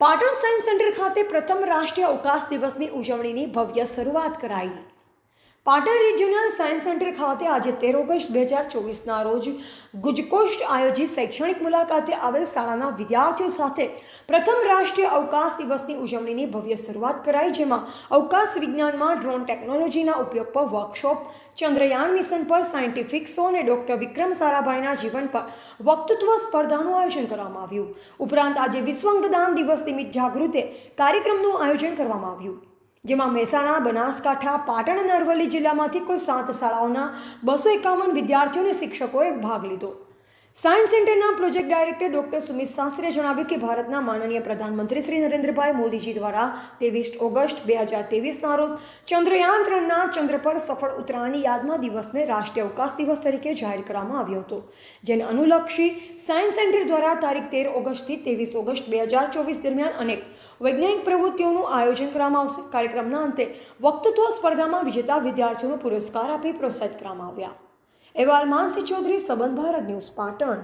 Patan science centre ખાતે પ્રથમ રાષ્ટ્રીય અવકાશ દિવસની ઉજવણીની ભવ્ય શરૂઆત કરાઈ. પાટણ રિજિયોનલ સાયન્સ સેન્ટર ખાતે આજે તેર ઓગસ્ટ બે હજાર ચોવીસના રોજ ગુજકોષ્ટ આયોજિત શૈક્ષણિક મુલાકાતે આવેલ શાળાના વિદ્યાર્થીઓ સાથે પ્રથમ રાષ્ટ્રીય અવકાશ દિવસની ઉજવણીની ભવ્ય શરૂઆત કરાઈ, જેમાં અવકાશ વિજ્ઞાનમાં ડ્રોન ટેકનોલોજીના ઉપયોગ પર વર્કશોપ, ચંદ્રયાન મિશન પર સાયન્ટિફિક શો અને ડૉક્ટર વિક્રમ સારાભાઈના જીવન પર વક્તૃત્વ સ્પર્ધાનું આયોજન કરવામાં આવ્યું. ઉપરાંત આજે વિશ્વ અંગદાન દિવસ નિમિત્ત જાગૃતે કાર્યક્રમનું આયોજન કરવામાં આવ્યું. જેમાં મહેસાણા, બનાસકાંઠા, પાટણ અને અરવલ્લી જિલ્લામાંથી કુલ સાત શાળાઓના બસો એકાવન વિદ્યાર્થીઓ અને શિક્ષકોએ ભાગ લીધો. સાયન્સ સેન્ટરના પ્રોજેક્ટ ડાયરેક્ટર ડોક્ટર સુમિત શાસ્ત્રીએ જણાવ્યું કે ભારતના માનનીય પ્રધાનમંત્રી શ્રી નરેન્દ્રભાઈ મોદીજી દ્વારા ત્રેવીસ ઓગસ્ટ બે હજાર ત્રેવીસના રોજ ચંદ્રયાન ત્રણના ચંદ્ર પર સફળ ઉતરાણની યાદમાં દિવસને રાષ્ટ્રીય અવકાશ દિવસ તરીકે જાહેર કરવામાં આવ્યો હતો, જેને અનુલક્ષી સાયન્સ સેન્ટર દ્વારા તારીખ તેર ઓગસ્ટથી ત્રેવીસ ઓગસ્ટ બે હજાર ચોવીસ દરમિયાન અનેક વૈજ્ઞાનિક પ્રવૃત્તિઓનું આયોજન કરવામાં આવશે. કાર્યક્રમના અંતે વક્તૃત્વ સ્પર્ધામાં વિજેતા વિદ્યાર્થીઓનો પુરસ્કાર આપી પ્રોત્સાહિત કરવામાં આવ્યા. અહેવાલ માનસી ચૌધરી સંબંધ ભારત ન્યૂઝ પાટણ.